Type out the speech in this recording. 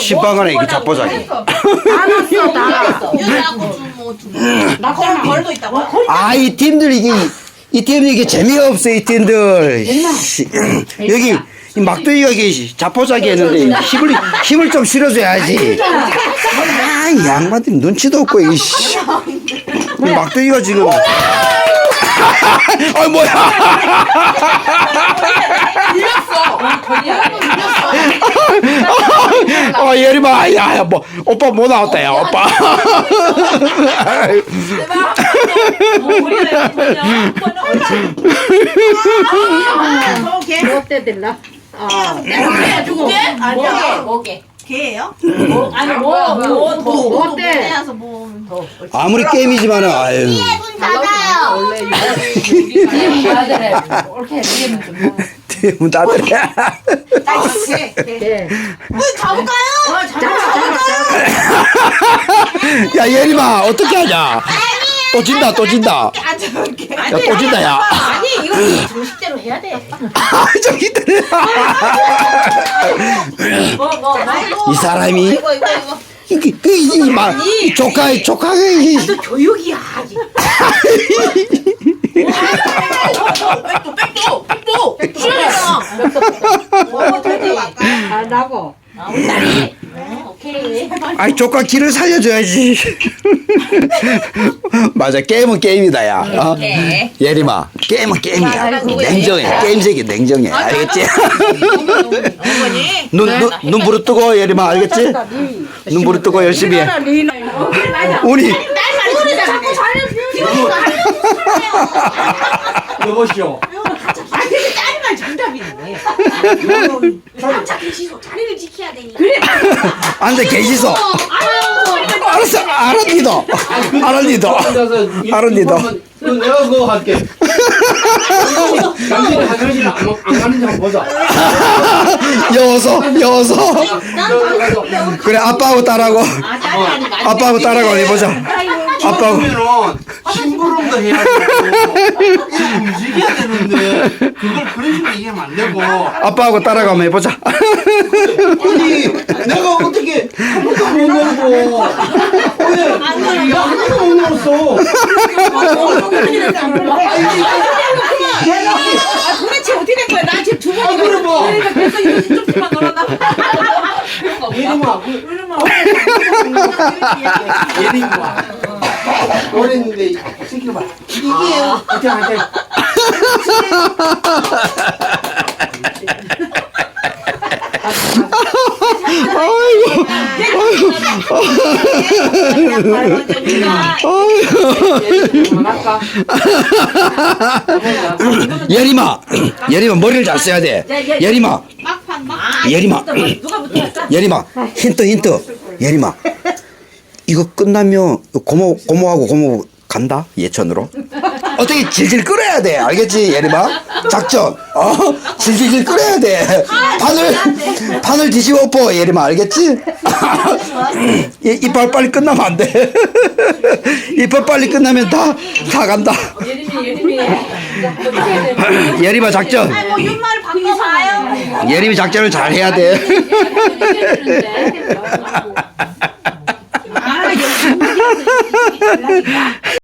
신방안에 이게 자포자기. 안 왔어 나. 유라고 주모 주모. 나잖아. 벌도 있다고? 아, 이 팀들 이게, 이 팀들 이게 재미없어, 이 팀들. 씨, 여기, 이 막둥이가 이게 자포자기 했는데 힘을, 힘을 좀 실어줘야지. 아, 이 양반들 눈치도 없고, 이 씨. 이 막둥이가 지금. 아, 뭐야. 어, 예림아, 야, 야, 뭐, 오빠 뭐 나왔다, 야, 오빠. 어때 될라? 아. 개? 아니야. 뭐게? 개예요? 아니 뭐뭐 어때? 해서 뭐. 아무리 게임이지만은, 아유. 원래 이렇게 면좀문 닫으래. 예. 가볼까요? 잡아 잡아 잡아. 야, 예림아, 어떻게 하냐? 또 진다, 또 진다. 아. 야, 또 진다, 야. 아니 이거 정식대로 해야 돼. 아, 저기 있더래. 뭐뭐 이 사람이, 이거 이거 이거. 그, 그, 이, 이, 마, 이 조카, 조카가, 이, 교육이야 아직. 또 또. 뭐 되지? 아 나고. 아 우리 딸이. 오케이. 아이, 조카 길을 살려줘야지. 맞아, 게임은 게임이다, 야. 어? 네. 예림아, 게임은 게임이야. 냉정해. 게임 세계 냉정해. 알겠지? 어머니. 눈, 눈, 눈 부릅뜨고, 예림아, 알겠지? 눈 부릅뜨고 열심히 해. 리나. 우리, 자꾸 여보시오. 아 자리를 지켜야 되니까. 앉아 계시소. 알았어, 알았니도. 알았니도. 알았니도. 내가 그거 할게. 당신이 화장실 안, 안 가는지 한번 보자. 여워서, 여워서. 그래, 아빠하고 딸하고. 아빠하고 딸하고 해보자. 아빠하고. 그러면은 심부름도 해야 되고 지금 움직여야 되는데 그걸 그런 식으로 얘기하면 안 되고 아빠하고 한번 해보자. 아니 내가 어떻게 아무도 못 놀고 왜 내가 아무도 못 놀았어 아 도대체 어떻게 된 거야? 나 지금 두아 번이나. 그래 봐 그러니까 계속 이거 좀만 놀았나? 예림아 그 예림아 그랬는데 이 새끼를 봐. 이게 어떻게 할게 아이고, 예림아, 예림아 머리를 잘 써야 돼. 예림아, 막판 막. 예림아, 누가 붙었어? 예림아, 힌트, 힌트. 예림아, 이거 끝나면 고모, 고모하고 고모 간다 예천으로. 어떻게 질질 끌어야 돼, 알겠지, 예림아? 작전, 어, 질질질 끌어야 돼. 판을, 판을 뒤집어 엎어, 예림아, 알겠지? 이- 이빨 빨리 끝나면 안 돼. 이빨 빨리 끝나면 다, 다 간다. 예림이 예림이. 예림아 작전. 뭐 바꿔봐요. 예림이 작전을 잘 해야 돼. 行了